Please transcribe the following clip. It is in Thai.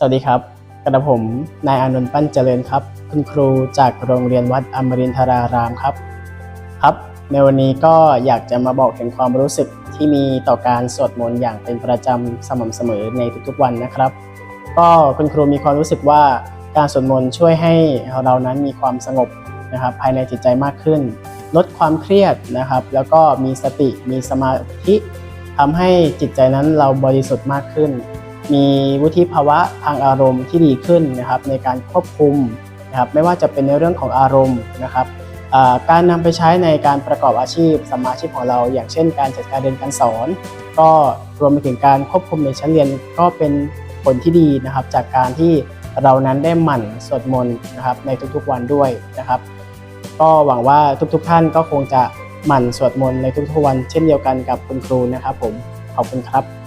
สวัสดีครับ กระผม นายอานนท์ปั้นเจริญครับ คุณครูจากโรงเรียนวัดอมรินทรารามครับ ครับ ในวันนี้ก็อยากจะมาบอกถึงความรู้สึกที่มีต่อการสวดมนต์อย่างเป็นประจำสม่ำเสมอในทุกๆวันนะครับ ก็คุณครูมีความรู้สึกว่าการสวดมนต์ช่วยให้เรานั้นมีความสงบนะครับภายในจิตใจมากขึ้น ลดความเครียดนะครับ แล้วก็มีสติมีสมาธิทำให้จิตใจนั้นเราบริสุทธิ์มากขึ้น มีวุฒิภาวะทางอารมณ์ที่ดีขึ้นนะครับในการควบคุมนะครับไม่ว่าจะเป็นในเรื่องของอารมณ์นะครับการนำไปใช้ในการประกอบอาชีพสมมาอาชีพของเรา อย่างเช่น การจัดการเรียนการสอน ก็รวมไปถึงการควบคุมในชั้นเรียนก็เป็นผลที่ดีนะครับ จากการที่เรานั้นได้หมั่นสวดมนต์นะครับในทุกๆวันด้วยนะครับ ก็หวังว่าทุกๆท่านก็คงจะหมั่นสวดมนต์ในทุกๆวัน เช่นเดียวกันกับคุณครูนะครับผมขอบคุณครับ